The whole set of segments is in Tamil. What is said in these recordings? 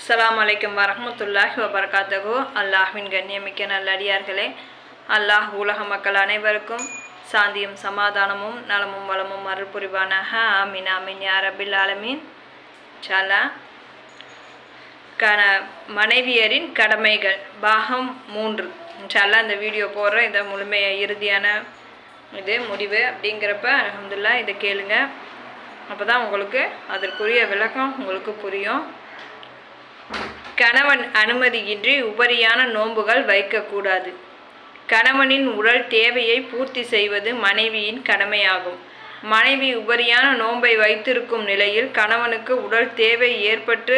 அஸ்லாம் வலைக்கம் வரமத்துல்லாஹி வபரகாத்தகு அல்லாஹ்வின் கண்ணியமிக்க நல்லடியார்களே அல்லாஹ் உலக மக்கள் அனைவருக்கும் சாந்தியும் சமாதானமும் நலமும் வளமும் அருள் புரிவானாக ஆமீன் ஆமீன் யா அபில் ஆலமீன். சலா கண மனைவியரின் கடமைகள் பாகம் மூன்று. இன்ஷால்லா இந்த வீடியோ போடுற இந்த முழுமைய இறுதியான இது முடிவு அப்படிங்கிறப்ப அலமதுல்லா இதை கேளுங்க. அப்போ தான் உங்களுக்கு அதற்குரிய விளக்கம் உங்களுக்கு புரியும். கணவன் அனுமதியின்றி உபரியான நோன்புகள் வைக்கக்கூடாது. கணவனின் உடல் தேவையை பூர்த்தி செய்வது மனைவியின் கடமையாகும். மனைவி உபரியான நோன்பை வைத்திருக்கும் நிலையில் கணவனுக்கு உடல் தேவை ஏற்பட்டு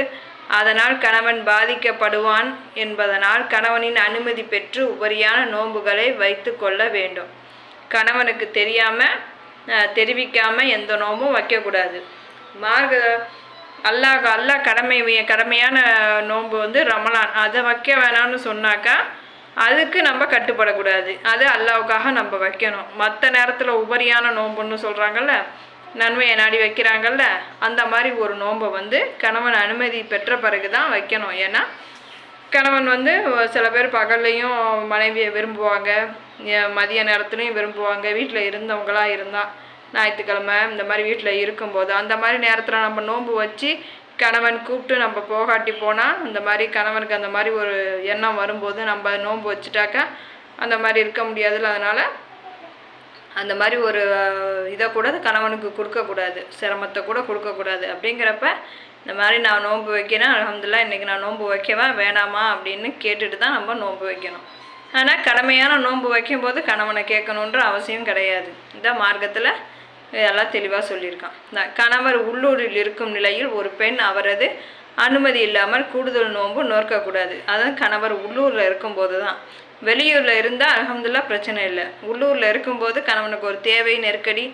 அதனால் கணவன் பாதிக்கப்படுவான் என்பதனால் கணவனின் அனுமதி பெற்று உபரியான நோன்புகளை வைத்து கொள்ள வேண்டும். கணவனுக்கு தெரியாமல் தெரிவிக்காமல் எந்த நோம்பும் வைக்கக்கூடாது. மார்க அல்லாஹ் அல்லாஹ் கடமை கடமையான நோன்பு வந்து ரமலான். அதை வைக்க வேணாம்னு சொன்னாக்கா அதுக்கு நம்ம கட்டுப்படக்கூடாது. அது அல்லாவுக்காக நம்ம வைக்கணும். மற்ற நேரத்தில் உபரியான நோன்புன்னு சொல்கிறாங்கல்ல நன்மையை நாடி வைக்கிறாங்கல்ல அந்த மாதிரி ஒரு நோன்பை வந்து கணவன் அனுமதி பெற்ற பிறகு தான் வைக்கணும். ஏன்னா கணவன் வந்து சில பேர் பகல்லையும் மனைவியை விரும்புவாங்க மதிய நேரத்துலையும் விரும்புவாங்க வீட்டில் இருந்தவங்களாக இருந்தால் ஞாயிற்றுக்கிழமை இந்த மாதிரி வீட்டில் இருக்கும்போது அந்த மாதிரி நேரத்தில் நம்ம நோன்பு வச்சு கணவன் கூப்பிட்டு நம்ம போகாட்டி போனால் இந்த மாதிரி கணவனுக்கு அந்த மாதிரி ஒரு எண்ணம் வரும்போது நம்ம நோன்பு வச்சுட்டாக்கா அந்த மாதிரி இருக்க முடியாதுல்ல அதனால் அந்த மாதிரி ஒரு இதை கூட கணவனுக்கு கொடுக்கக்கூடாது சிரமத்தை கூட கொடுக்கக்கூடாது அப்படிங்கிறப்ப இந்த மாதிரி நான் நோன்பு வைக்கிறேன் அல்ஹம்துலில்லாஹ் இன்றைக்கி நான் நோன்பு வைக்கவா வேணாமா அப்படின்னு கேட்டுட்டு தான் நம்ம நோன்பு வைக்கணும். ஆனால் கடமையான நோன்பு வைக்கும்போது கணவனை கேட்கணுன்ற அவசியம் கிடையாது. இந்த மார்க்கத்தில் இதெல்லாம் தெளிவாக சொல்லியிருக்கான். கணவர் உள்ளூரில் இருக்கும் நிலையில் ஒரு பெண் அவரது அனுமதி இல்லாமல் கூடுதல் நோன்பு நோக்கக்கூடாது அதான் கணவர் உள்ளூரில் இருக்கும்போது தான் வெளியூரில் இருந்தால் அல்ஹம்துலில்லாஹ் பிரச்சனை இல்லை. உள்ளூரில் இருக்கும்போது கணவனுக்கு ஒரு தேவை நெருக்கடி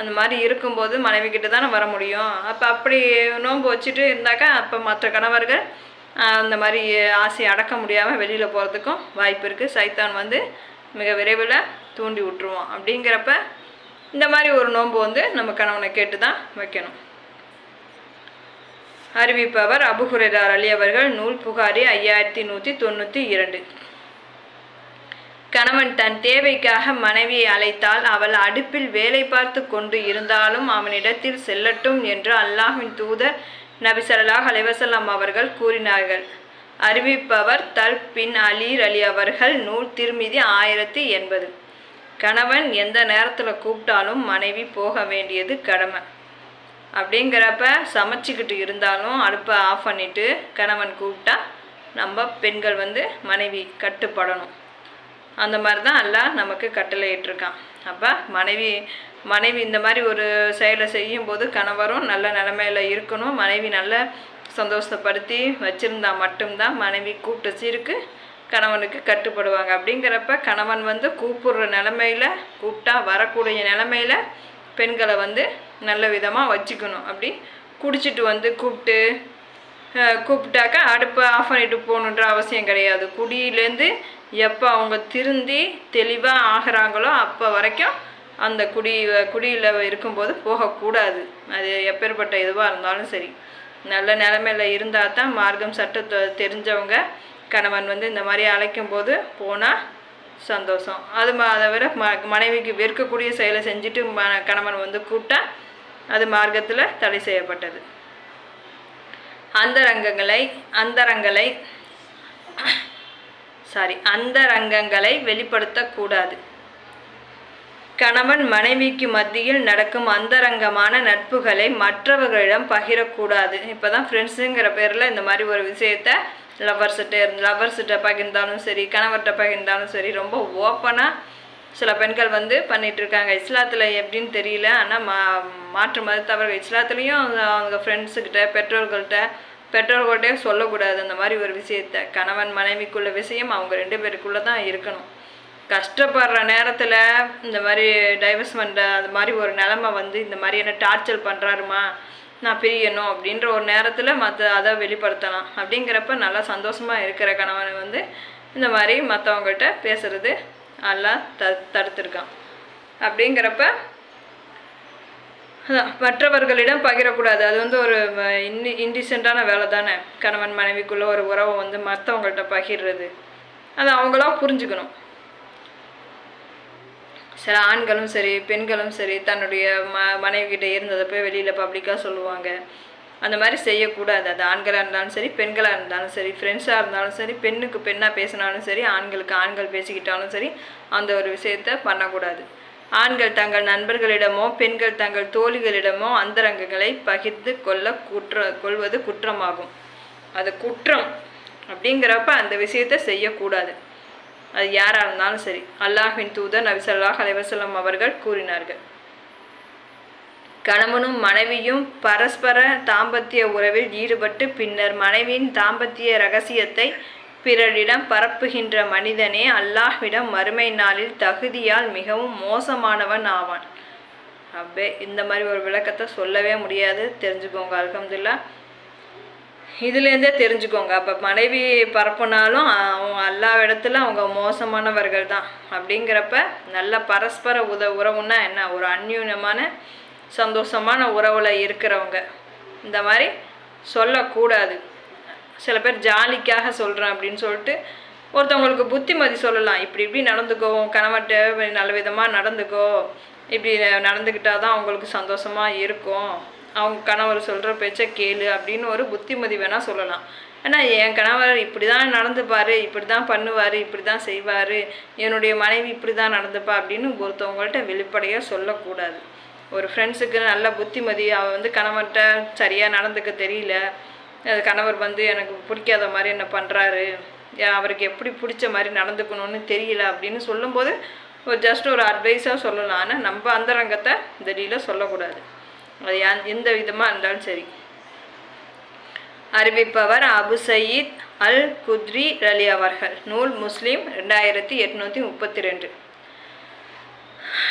அந்த மாதிரி இருக்கும்போது மனைவி கிட்ட தானே வர முடியும். அப்போ அப்படி நோன்பு வச்சுட்டு இருந்தாக்கா அப்போ மற்ற கணவர்கள் அந்த மாதிரி ஆசையை அடக்க முடியாமல் வெளியில் போகிறதுக்கும் வாய்ப்பு இருக்குது சைத்தான் வந்து மிக விரைவில் தூண்டி விட்ருவோம் அப்படிங்கிறப்ப இந்த மாதிரி ஒரு நோன்பு வந்து நம்ம கணவனை கேட்டு தான் வைக்கணும். அறிவிப்பவர் அபுஹுரேரார் அலி அவர்கள் நூல் புகாரி ஐயாயிரத்தி நூற்றி தொண்ணூற்றி இரண்டு. கணவன் தன் தேவைக்காக மனைவியை அழைத்தால் அவள் அடுப்பில் வேலை பார்த்து கொண்டு இருந்தாலும் அவனிடத்தில் செல்லட்டும் என்று அல்லாஹ்வின் தூதர் நபிசரலாக அலைவசல்லாம் அவர்கள் கூறினார்கள். அறிவிப்பவர் தல் பின் அலீர் அலி அவர்கள் நூல் திருமிதி ஆயிரத்தி எண்பது. கணவன் எந்த நேரத்தில் கூப்பிட்டாலும் மனைவி போக வேண்டியது கடமை. அப்படிங்கிறப்ப சமைச்சிக்கிட்டு இருந்தாலும் அடுப்பை ஆஃப் பண்ணிவிட்டு கணவன் கூப்பிட்டா நம்ம பெண்கள் வந்து மனைவி கட்டுப்படணும். அந்த மாதிரி தான் எல்லாம் நமக்கு கட்டளையிட்டிருக்கான். அப்போ மனைவி மனைவி இந்த மாதிரி ஒரு செயலை செய்யும்போது கணவரும் நல்ல நிலமையில இருக்கணும். மனைவி நல்ல சந்தோஷப்படுத்தி வச்சுருந்தா மட்டும்தான் மனைவி கூப்பிட்ட சீருக்கு கணவனுக்கு கட்டுப்படுவாங்க. அப்படிங்கிறப்ப கணவன் வந்து கூப்பிடுற நிலமையில கூப்பிட்டா வரக்கூடிய நிலமையில பெண்களை வந்து நல்ல விதமாக வச்சுக்கணும். அப்படி குடிச்சிட்டு வந்து கூப்பிட்டு கூப்பிட்டாக்கா அடுப்பை ஆஃப் பண்ணிட்டு போகணுன்ற அவசியம் கிடையாது. குடியிலேருந்து எப்போ அவங்க திருந்தி தெளிவாக ஆகிறாங்களோ அப்போ வரைக்கும் அந்த குடி குடியில் இருக்கும்போது போகக்கூடாது. அது எப்பேற்பட்ட இதுவாக இருந்தாலும் சரி. நல்ல நிலமையில இருந்தால் தான் மார்க்கம் சட்டத்தை தெரிஞ்சவங்க கணவன் வந்து இந்த மாதிரி அழைக்கும் போது போனால் சந்தோஷம். அது ம அதை விட ம மனைவிக்கு வெறுக்கக்கூடிய செயலை செஞ்சுட்டு ம கணவன் வந்து கூப்பிட்டா அது மார்க்கத்தில் தடை செய்யப்பட்டது. அந்தரங்கங்களை அந்தரங்களை சாரி அந்தரங்கங்களை வெளிப்படுத்தக்கூடாது கணவன் மனைவிக்கு மத்தியில் நடக்கும் அந்தரங்கமான நட்புகளை மற்றவர்களிடம் பகிரக்கூடாது இப்போ தான் ஃப்ரெண்ட்ஸுங்கிற பேரில் இந்த மாதிரி ஒரு விஷயத்த லவ்வர்ஸ்கிட்ட லவ்வர்ஸ்கிட்ட பகிர்ந்தாலும் சரி கணவர்கிட்ட பகிர்ந்தாலும் சரி ரொம்ப ஓப்பனாக சில பெண்கள் வந்து பண்ணிகிட்ருக்காங்க இருக்காங்க. இஸ்லாத்தில் எப்படின்னு தெரியல. ஆனால் மா மாற்று மதத்தவர்கள் இஸ்லாத்துலேயும் அவங்க ஃப்ரெண்ட்ஸுக்கிட்ட பெற்றோர்கள்ட்ட பெற்றோர்கள்ட்டே சொல்லக்கூடாது. அந்த மாதிரி ஒரு விஷயத்த. கணவன் மனைவிக்குள்ள விஷயம் அவங்க ரெண்டு பேருக்குள்ளே தான் இருக்கணும். கஷ்டப்படுற நேரத்தில் இந்த மாதிரி டைவர்ஸ்மெண்ட் அது மாதிரி ஒரு நிலமை வந்து இந்த மாதிரியான டார்ச்சர் பண்ணுறாருமா நான் பிரியணும் அப்படின்ற ஒரு நேரத்தில் மற்ற அதை வெளிப்படுத்தலாம். அப்படிங்கிறப்ப நல்லா சந்தோஷமாக இருக்கிற கணவனை வந்து இந்த மாதிரி மற்றவங்கள்ட்ட பேசுகிறது நல்லா த தடுத்துருக்கான். அப்படிங்கிறப்ப அதான் மற்றவர்களிடம் பகிரக்கூடாது. அது வந்து ஒரு இன்டி இன்டிசென்ட்டான வேலை தானே கணவன் மனைவிக்குள்ளே ஒரு உறவை வந்து மற்றவங்கள்ட்ட பகிர்றது. அது அவங்களா புரிஞ்சுக்கணும். சில ஆண்களும் சரி பெண்களும் சரி தன்னுடைய ம மனைவிகிட்ட இருந்ததை போய் வெளியில் பப்ளிக்காக சொல்லுவாங்க. அந்த மாதிரி செய்யக்கூடாது. அது ஆண்களாக இருந்தாலும் சரி பெண்களாக இருந்தாலும் சரி ஃப்ரெண்ட்ஸாக இருந்தாலும் சரி பெண்ணுக்கு பெண்ணாக பேசினாலும் சரி ஆண்களுக்கு ஆண்கள் பேசிக்கிட்டாலும் சரி அந்த ஒரு விஷயத்த பண்ணக்கூடாது. ஆண்கள் தங்கள் நண்பர்களிடமோ பெண்கள் தங்கள் தோழிகளிடமோ அந்தரங்கங்களை பகிர்ந்து கொள்ள குற்ற கொள்வது குற்றமாகும். அது குற்றம் அப்படிங்கிறப்ப அந்த விஷயத்தை செய்யக்கூடாது. அது யாராக இருந்தாலும் சரி. அல்லாஹின் தூதர் நபி சொல்லாஹ் அலைவசல்லம் அவர்கள் கூறினார்கள். கணவனும் மனைவியும் பரஸ்பர தாம்பத்திய உறவில் ஈடுபட்டு பின்னர் மனைவியின் தாம்பத்திய ரகசியத்தை பிறரிடம் பரப்புகின்ற மனிதனே அல்லாஹ்விடம் மறுமை நாளில் தகுதியால் மிகவும் மோசமானவன் ஆவான். அப்பே இந்த மாதிரி ஒரு விளக்கத்தை சொல்லவே முடியாது. தெரிஞ்சுக்கோங்க. அல்ஹம்துலில்லாஹ். இதுலேருந்தே தெரிஞ்சுக்கோங்க. அப்போ மனைவி பரப்புனாலும் அவங்க எல்லா இடத்துல அவங்க மோசமானவர்கள் தான். அப்படிங்கிறப்ப நல்ல பரஸ்பர உத உறவுன்னா என்ன? ஒரு அந்யூனமான சந்தோஷமான உறவில் இருக்கிறவங்க. இந்த மாதிரி சொல்லக்கூடாது. சில பேர் ஜாலிக்காக சொல்கிறேன் அப்படின்னு சொல்லிட்டு ஒருத்தவங்களுக்கு புத்திமதி சொல்லலாம். இப்படி இப்படி நடந்துக்கோ கணவர்கிட்ட நல்ல விதமாக நடந்துக்கோ. இப்படி நடந்துக்கிட்டால் தான் அவங்களுக்கு சந்தோஷமாக இருக்கும். அவங்க கணவர் சொல்கிற பேச்சை கேளு அப்படின்னு ஒரு புத்திமதி வேணால் சொல்லலாம். ஆனால் என் கணவர் இப்படி தான் நடந்துப்பார் இப்படி தான் பண்ணுவார் இப்படி தான் செய்வார் என்னுடைய மனைவி இப்படி தான் நடந்துப்பா அப்படின்னு ஒருத்தவங்கள்ட்ட வெளிப்படையாக சொல்லக்கூடாது. ஒரு ஃப்ரெண்ட்ஸுக்கு நல்ல புத்திமதி அவள் வந்து கணவன்கிட்ட சரியாக நடந்துக்க தெரியல. அது கணவர் வந்து எனக்கு பிடிக்காத மாதிரி என்ன பண்ணுறாரு அவருக்கு எப்படி பிடிச்ச மாதிரி நடந்துக்கணும்னு தெரியல அப்படின்னு சொல்லும்போது ஒரு ஜஸ்ட் ஒரு அட்வைஸாக சொல்லலாம். ஆனால் நம்ம அந்தரங்கத்தை திடீரில் சொல்லக்கூடாது. அது எந்த விதமாக இருந்தாலும் சரி. அறிவிப்பவர் Abu Saeed Al Khudri Ali அவர்கள். நூல் முஸ்லீம் ரெண்டாயிரத்தி எட்நூற்றி முப்பத்தி ரெண்டு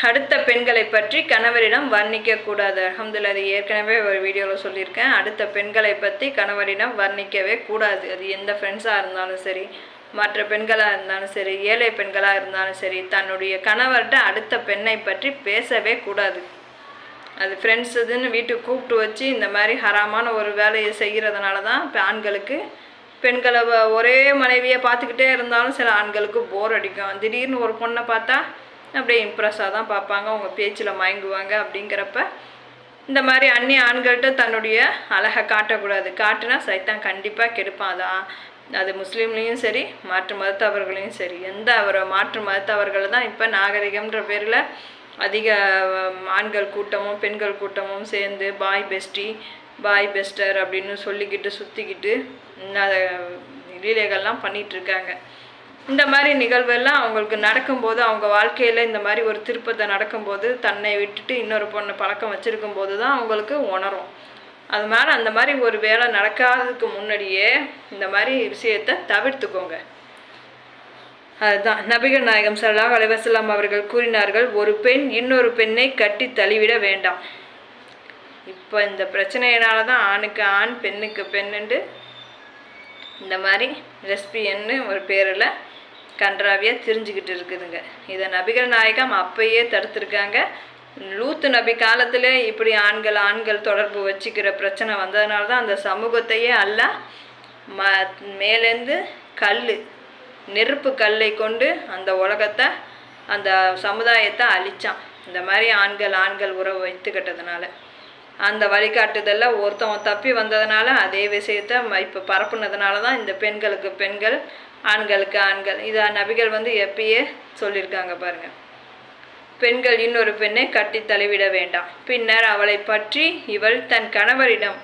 அடுத்த பெண்களை பற்றி கணவரிடம் வர்ணிக்கக்கூடாது அகமதுல்ல அது ஏற்கனவே ஒரு வீடியோவில் சொல்லியிருக்கேன். அடுத்த பெண்களை பற்றி கணவரிடம் வர்ணிக்கவே கூடாது. அது எந்த ஃப்ரெண்ட்ஸாக இருந்தாலும் சரி மற்ற பெண்களாக இருந்தாலும் சரி ஏழை பெண்களாக இருந்தாலும் சரி தன்னுடைய கணவர்கிட்ட அடுத்த பெண்ணை பற்றி பேசவே கூடாது. அது ஃப்ரெண்ட்ஸ் இதுன்னு வீட்டுக்கு கூப்பிட்டு வச்சு இந்த மாதிரி ஹராமான ஒரு வேலையை செய்கிறதுனால தான் இப்போ ஆண்களுக்கு பெண்களை ஒரே மனைவியை பார்த்துக்கிட்டே இருந்தாலும் சில ஆண்களுக்கு போர் அடிக்கும். திடீர்னு ஒரு பொண்ணை பார்த்தா அப்படியே இம்ப்ரெஸ்ஸாக தான் பார்ப்பாங்க. அவங்க பேச்சில் மயங்குவாங்க அப்படிங்கிறப்ப இந்த மாதிரி அந்நிய ஆண்கள்கிட்ட தன்னுடைய அழகை காட்டக்கூடாது. காட்டுனா சைத்தான் கண்டிப்பாக கெடுப்பான் அது அது முஸ்லீம்லேயும் சரி மாற்று மதத்தவர்களையும் சரி. எந்த அவரை மாற்று மதத்தவர்கள் தான் இப்போ நாகரிகம்ன்ற பேரில் அதிக ஆண்கள் கூட்டமும் பெண்கள் கூட்டமும் சேர்ந்து பாய் பெஸ்டி பாய் பெஸ்டர் அப்படின்னு சொல்லிக்கிட்டு சுற்றிக்கிட்டு லீலைகள்லாம் பண்ணிட்டு பண்ணிகிட்ருக்காங்க இந்த மாதிரி நிகழ்வெல்லாம் அவங்களுக்கு நடக்கும்போது அவங்க வாழ்க்கையில் இந்த மாதிரி ஒரு திருப்பத்தை நடக்கும்போது தன்னை விட்டுட்டு இன்னொரு பொண்ணை பழக்கம் வச்சுருக்கும் போது தான் அவங்களுக்கு உணரும். அது மாதிரி அந்த மாதிரி ஒரு வேலை நடக்காததுக்கு முன்னாடியே இந்த மாதிரி விஷயத்தை தவிர்த்துக்கோங்க. அதுதான். நபிகள் நாயகம் சல்லாஹ் அலைஹி அவர்கள் கூறினார்கள் ஒரு பெண் இன்னொரு பெண்ணை கட்டி தள்ளிவிட வேண்டாம். இப்போ இந்த பிரச்சனையினால தான் ஆணுக்கு ஆண் பெண்ணுக்கு பெண்ணுண்டு. இந்த மாதிரி ரெஸ்பியன்னு ஒரு பேரில் கன்றாவியாக தெரிஞ்சுக்கிட்டு இருக்குதுங்க. இதை நபிகள் நாயகம் அப்பயே தடுத்துருக்காங்க. லூத்து நபி காலத்திலே இப்படி ஆண்கள் ஆண்கள் தொடர்பு வச்சுக்கிற பிரச்சனை வந்ததுனால தான் அந்த சமூகத்தையே அல்ல ம மேலேருந்து கல் நெருப்பு கல்லை கொண்டு அந்த உலகத்தை அந்த சமுதாயத்தை அழிச்சான். இந்த மாதிரி ஆண்கள் ஆண்கள் உறவு வைத்துக்கிட்டதுனால. அந்த வழிகாட்டுதலில் ஒருத்தவன் தப்பி வந்ததுனால அதே விஷயத்த இப்போ பரப்புனதுனால தான் இந்த பெண்களுக்கு பெண்கள் ஆண்களுக்கு ஆண்கள். இதை நபிகள் வந்து எப்பயே சொல்லியிருக்காங்க பாருங்கள் பெண்கள் இன்னொரு பெண்ணை கட்டி தழுவிட வேண்டாம். பின்னர் அவளை பற்றி இவள் தன் கணவரிடம்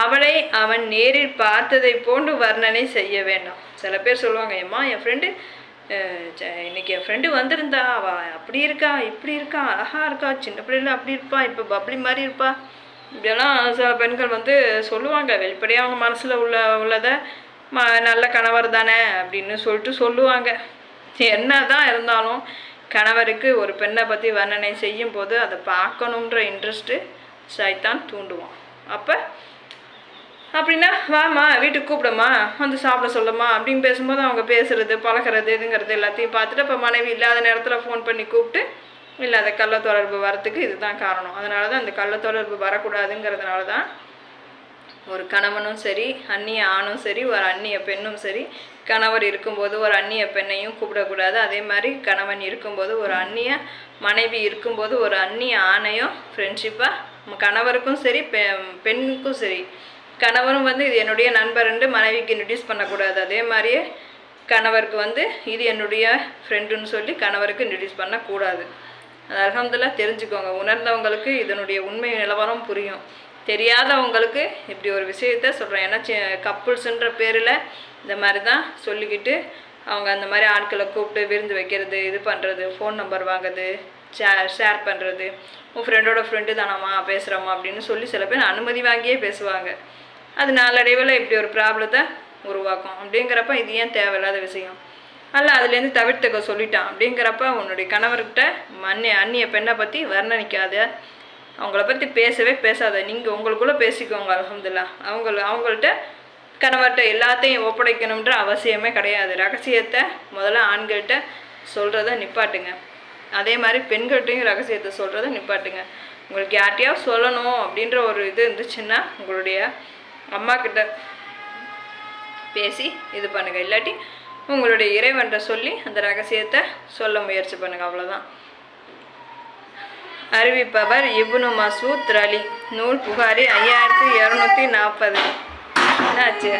அவளை அவன் நேரில் பார்த்ததை போன்று வர்ணனை செய்ய வேண்டாம். சில பேர் சொல்லுவாங்க ஏம்மா என் ஃப்ரெண்டு இன்னைக்கு என் ஃப்ரெண்டு வந்திருந்தா அவள் அப்படி இருக்கா இப்படி இருக்கா அழகாக இருக்கா சின்ன பிள்ளைல அப்படி இருப்பா இப்போ பப்ளி மாதிரி இருப்பா. இப்படியெல்லாம் சில பெண்கள் வந்து சொல்லுவாங்க வெளிப்படையாக அவங்க மனசில் உள்ள உள்ளதை ம நல்ல கணவர் தானே அப்படின்னு சொல்லிட்டு சொல்லுவாங்க. என்ன தான் இருந்தாலும் கணவருக்கு ஒரு பெண்ணை பற்றி வர்ணனை செய்யும் போது அதை பார்க்கணுன்ற இன்ட்ரெஸ்ட்டு சைத்தான் தூண்டுவான். அப்போ அப்படின்னா வாம்மா வீட்டுக்கு கூப்பிடுமா வந்து சாப்பிட சொல்லுமா அப்படின்னு பேசும்போது அவங்க பேசுறது பழகிறது இதுங்கிறது எல்லாத்தையும் பார்த்துட்டு இப்போ மனைவி இல்லாத நேரத்தில் ஃபோன் பண்ணி கூப்பிட்டு இல்லாத கள்ள தொடர்பு வரத்துக்கு இதுதான் காரணம். அதனால தான் அந்த கள்ள தொடர்பு வரக்கூடாதுங்கிறதுனால தான் ஒரு கணவனும் சரி அந்நிய ஆணும் சரி ஒரு அந்நிய பெண்ணும் சரி கணவர் இருக்கும்போது ஒரு அந்நிய பெண்ணையும் கூப்பிடக்கூடாது. அதே மாதிரி கணவன் இருக்கும்போது ஒரு அந்நிய மனைவி இருக்கும்போது ஒரு அந்நிய ஆணையும் ஃப்ரெண்ட்ஷிப்பாக கணவருக்கும் சரி பெ பெண்ணுக்கும் சரி கணவரும் வந்து இது என்னுடைய நண்பருண்டு மனைவிக்கு இன்ட்ரடியூஸ் பண்ணக்கூடாது. அதே மாதிரியே கணவருக்கு வந்து இது என்னுடைய ஃப்ரெண்டுன்னு சொல்லி கணவருக்கு இன்ட்ரடியூஸ் பண்ணக்கூடாது. அது அல்ஹம்துலில்லாஹ் தெரிஞ்சுக்கோங்க. உணர்ந்தவங்களுக்கு இதனுடைய உண்மை நிலவரம் புரியும். தெரியாதவங்களுக்கு இப்படி ஒரு விஷயத்த சொல்கிறேன் ஏன்னா கப்புள்ஸுன்ற பேரில் இந்த மாதிரி தான் சொல்லிக்கிட்டு அவங்க அந்த மாதிரி ஆட்களை கூப்பிட்டு விருந்து வைக்கிறது இது பண்ணுறது ஃபோன் நம்பர் வாங்குறது ஷேர் ஷேர் பண்ணுறது உன் ஃப்ரெண்டோட ஃப்ரெண்டு தானாம்மா பேசுகிறோமா அப்படின்னு சொல்லி சில பேர் அனுமதி வாங்கியே பேசுவாங்க. அது நாளடைவில் இப்படி ஒரு ப்ராப்ளத்தை உருவாக்கும். அப்படிங்கிறப்ப இது ஏன் தேவையில்லாத விஷயம்? அல்ல அதுலேருந்து தவிர்த்துக்க சொல்லிட்டான். அப்படிங்கிறப்ப உன்னுடைய கணவர்கிட்ட மண்ணி அந்நிய பெண்ணை பற்றி வர்ணனிக்காத அவங்கள பற்றி பேசவே பேசாத. நீங்கள் உங்களுக்குள்ளே பேசிக்கோங்க அலமதுல்லா அவங்கள அவங்கள்ட்ட கணவர்கிட்ட எல்லாத்தையும் ஒப்படைக்கணுன்ற அவசியமே கிடையாது. ரகசியத்தை முதல்ல ஆண்கள்கிட்ட சொல்கிறத நிப்பாட்டுங்க. அதே மாதிரி பெண்கள்கிட்டையும் ரகசியத்தை சொல்கிறத நிப்பாட்டுங்க. உங்களுக்கு யார்ட்டையாவது சொல்லணும் அப்படின்ற ஒரு இது இருந்துச்சுன்னா உங்களுடைய அம்மா கிட்ட பேசி இது பண்ணுங்க. இல்லாட்டி உங்களுடைய இறைவன்கிட்ட சொல்லி அந்த ரகசியத்தை சொல்ல முயற்சி பண்ணுங்க. அவ்வளோதான் அறிவிப்பவர் இபுனு மசூத் ரலி நூல் புகாரி ஐயாயிரத்தி இரநூத்தி நாற்பது என்னாச்சு?